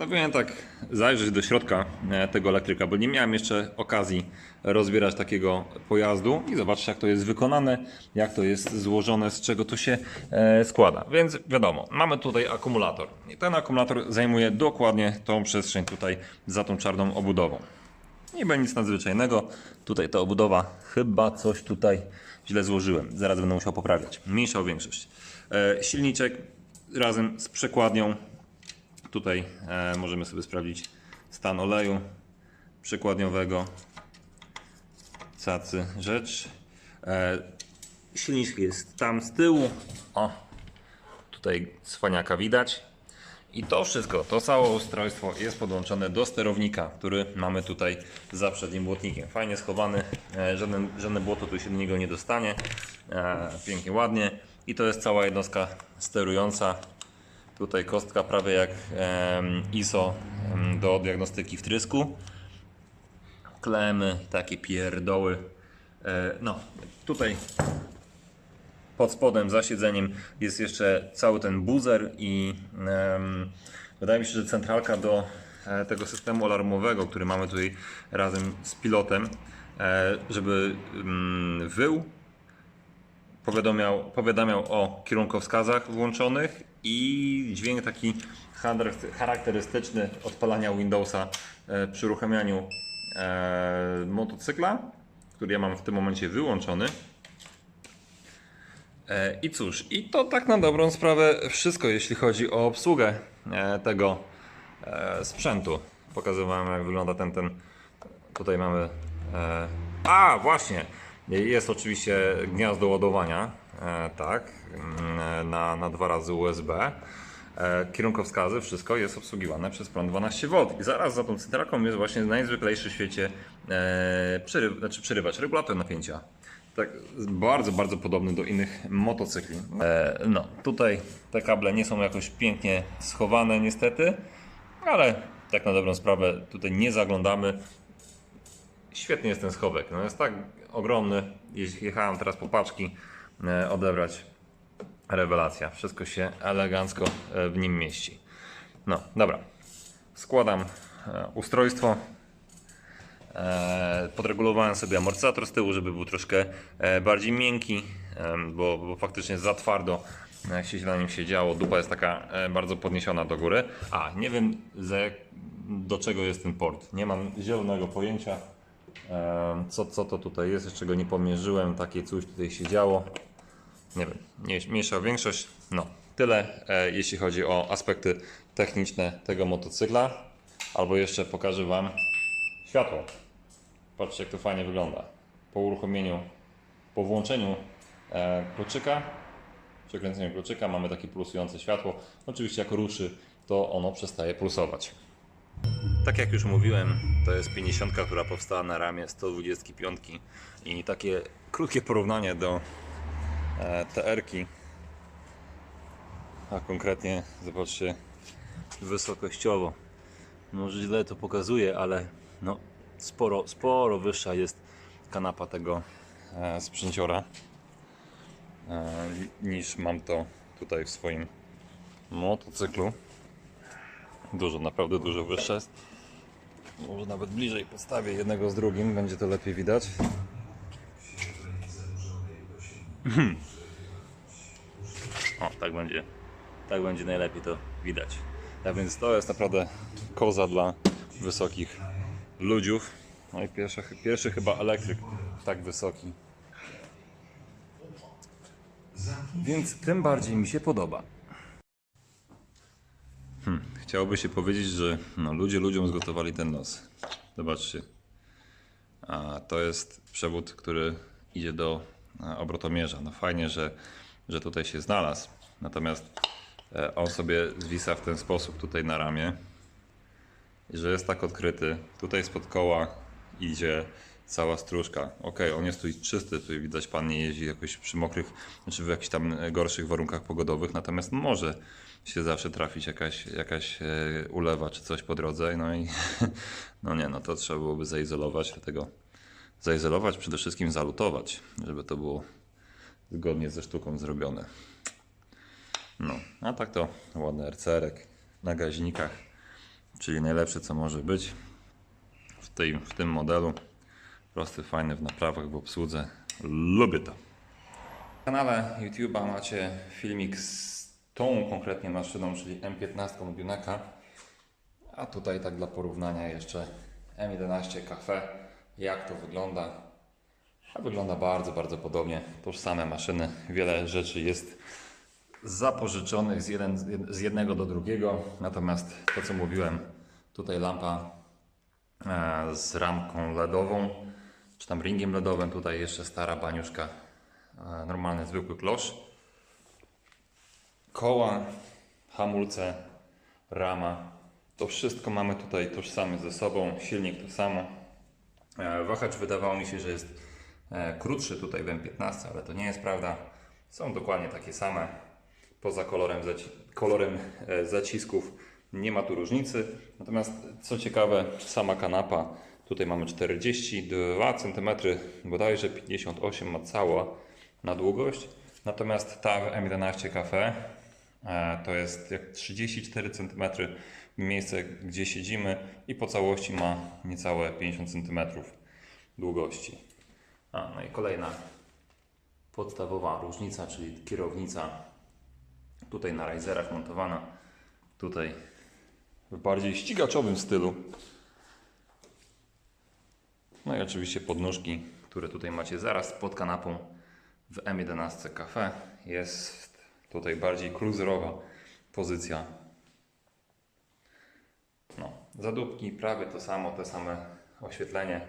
Postanowiłem tak zajrzeć do środka e, tego elektryka, bo nie miałem jeszcze okazji rozbierać takiego pojazdu i zobaczyć jak to jest wykonane, jak to jest złożone, z czego to się e, składa. Więc wiadomo, mamy tutaj akumulator. I ten akumulator zajmuje dokładnie tą przestrzeń tutaj za tą czarną obudową. Nie będzie nic nadzwyczajnego. Tutaj ta obudowa, chyba coś tutaj źle złożyłem. Zaraz będę musiał poprawiać. Mniejsza o większość. E, silniczek razem z przekładnią. Tutaj e, możemy sobie sprawdzić stan oleju przekładniowego. Cacy rzecz. E, silnik jest tam z tyłu. O, tutaj cwaniaka widać. I to wszystko, to całe ustrojstwo jest podłączone do sterownika, który mamy tutaj za przednim błotnikiem. Fajnie schowany, e, żaden, żadne błoto tu się do niego nie dostanie. Pięknie, ładnie. I to jest cała jednostka sterująca. Tutaj kostka prawie jak ISO do diagnostyki wtrysku. Klemy, takie pierdoły. E, No, tutaj pod spodem, za siedzeniem jest jeszcze cały ten buzer i wydaje mi się, że centralka do e, tego systemu alarmowego, który mamy tutaj razem z pilotem, e, żeby mm, wył powiadamiał, powiadamiał o kierunkowskazach włączonych i dźwięk taki charakter- charakterystyczny odpalania Windowsa e, przy uruchamianiu e, motocykla, który ja mam w tym momencie wyłączony. E, I cóż, i to tak na dobrą sprawę wszystko, jeśli chodzi o obsługę tego sprzętu. Pokazywałem, jak wygląda ten, ten. Tutaj mamy. A, właśnie! Jest oczywiście gniazdo ładowania, e, tak, mm, na, na dwa razy USB. E, Kierunkowskazy, wszystko jest obsługiwane przez prąd 12V. I zaraz za tą centralką jest właśnie najzwyklejszy w świecie e, przeryw, znaczy przerywacz, regulator napięcia. Tak, bardzo, bardzo podobny do innych motocykli. E, no, tutaj te kable nie są jakoś pięknie schowane niestety, ale tak na dobrą sprawę tutaj nie zaglądamy. Świetny jest ten schowek, no jest tak ogromny. Jechałem teraz po paczki e, odebrać, rewelacja. Wszystko się elegancko e, w nim mieści. No, dobra. Składam e, ustrojstwo. Podregulowałem sobie amortyzator z tyłu, żeby był troszkę bardziej miękki, bo, bo faktycznie za twardo się na nim siedziało. Dupa jest taka bardzo podniesiona do góry. A, nie wiem do czego jest ten port. Nie mam zielonego pojęcia. Co, co to tutaj jest, jeszcze go nie pomierzyłem. Takie coś tutaj się działo. Nie wiem, nie- mniejsza większość. No, tyle e, jeśli chodzi o aspekty techniczne tego motocykla. Albo jeszcze pokażę Wam światło. Patrzcie, jak to fajnie wygląda. Po uruchomieniu, po włączeniu e, kluczyka, przekręceniu kluczyka mamy takie pulsujące światło. Oczywiście jak ruszy, to ono przestaje pulsować. Tak jak już mówiłem, to jest 50, która powstała na ramię 125 i takie krótkie porównanie do e, TR-ki, a konkretnie zobaczcie wysokościowo. Może źle to pokazuje, ale no, sporo, sporo wyższa jest kanapa tego e, sprzęciora e, niż mam to tutaj w swoim motocyklu. Dużo, naprawdę dużo wyższa jest. Może nawet bliżej postawię jednego z drugim, będzie to lepiej widać. O, tak będzie, tak będzie najlepiej to widać. A więc to jest naprawdę koza dla wysokich ludziów. No i pierwszy, pierwszy chyba elektryk tak wysoki. Więc tym bardziej mi się podoba. Hmm, chciałoby się powiedzieć, że no, ludzie ludziom zgotowali ten nos. Zobaczcie. A to jest przewód, który idzie do e, obrotomierza. No fajnie, że, że tutaj się znalazł. Natomiast e, on sobie zwisa w ten sposób tutaj na ramię, że jest tak odkryty. Tutaj spod koła idzie cała stróżka. Ok, on jest tu czysty, tutaj widać pan nie jeździ jakoś przy mokrych, znaczy w jakichś tam e, gorszych warunkach pogodowych, natomiast może się zawsze trafić jakaś, jakaś e, ulewa czy coś po drodze, no i no nie, no to trzeba byłoby zaizolować, dlatego zaizolować, przede wszystkim zalutować, żeby to było zgodnie ze sztuką zrobione. No, a tak to ładny RCR-ek na gaźnikach. czyli najlepsze co może być w, tej, w tym modelu. Prosty, fajny w naprawach, w obsłudze. Lubię to. W kanale YouTube'a macie filmik z tą konkretnie maszyną, czyli M15 Duneka. A tutaj tak dla porównania jeszcze M11 Cafe, jak to wygląda. A wygląda bardzo, bardzo podobnie. Tożsame maszyny. Wiele rzeczy jest zapożyczonych z, jeden, z jednego do drugiego. Natomiast to, co mówiłem, tutaj lampa z ramką LEDową, czy tam ringiem LEDowym. Tutaj jeszcze stara baniuszka, e, normalny, zwykły klosz. Koła, hamulce, rama. To wszystko mamy tutaj tożsame ze sobą. Silnik to samo. E, Wahacz wydawało mi się, że jest e, krótszy tutaj w M15, ale to nie jest prawda. Są dokładnie takie same. Poza kolorem, zaci- kolorem e, zacisków nie ma tu różnicy. Natomiast co ciekawe, sama kanapa. Tutaj mamy 42 cm, bodajże 58 ma cała na długość. Natomiast ta w M11 Cafe e, to jest jak 34 cm miejsce, gdzie siedzimy i po całości ma niecałe 50 cm długości. A, no i kolejna podstawowa różnica, czyli kierownica tutaj na Riserach montowana, tutaj w bardziej ścigaczowym stylu. No i oczywiście podnóżki, które tutaj macie zaraz pod kanapą w M11 Cafe. Jest tutaj bardziej cruiserowa pozycja. No, zadupki prawie to samo, te same oświetlenie.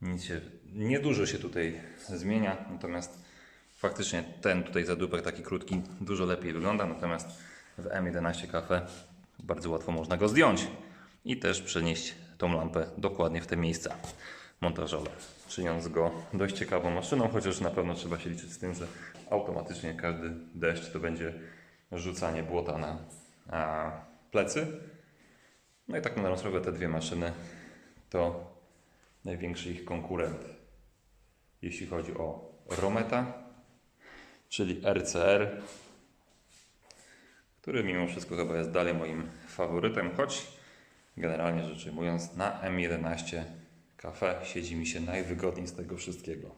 Nic się, niedużo się tutaj zmienia, natomiast faktycznie ten tutaj zadupek taki krótki dużo lepiej wygląda, natomiast w M11 Cafe bardzo łatwo można go zdjąć i też przenieść tą lampę dokładnie w te miejsca montażowe, czyniąc go dość ciekawą maszyną, chociaż na pewno trzeba się liczyć z tym, że automatycznie każdy deszcz to będzie rzucanie błota na plecy. No i tak na sprawę te dwie maszyny to największy ich konkurent, jeśli chodzi o Rometa, czyli RCR, który mimo wszystko chyba jest dalej moim faworytem, choć generalnie rzecz ujmując na M11 Cafe siedzi mi się najwygodniej z tego wszystkiego.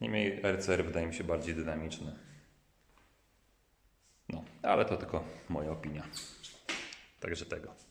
Niemniej RCR wydaje mi się bardziej dynamiczny. No, ale to tylko moja opinia. Także tego.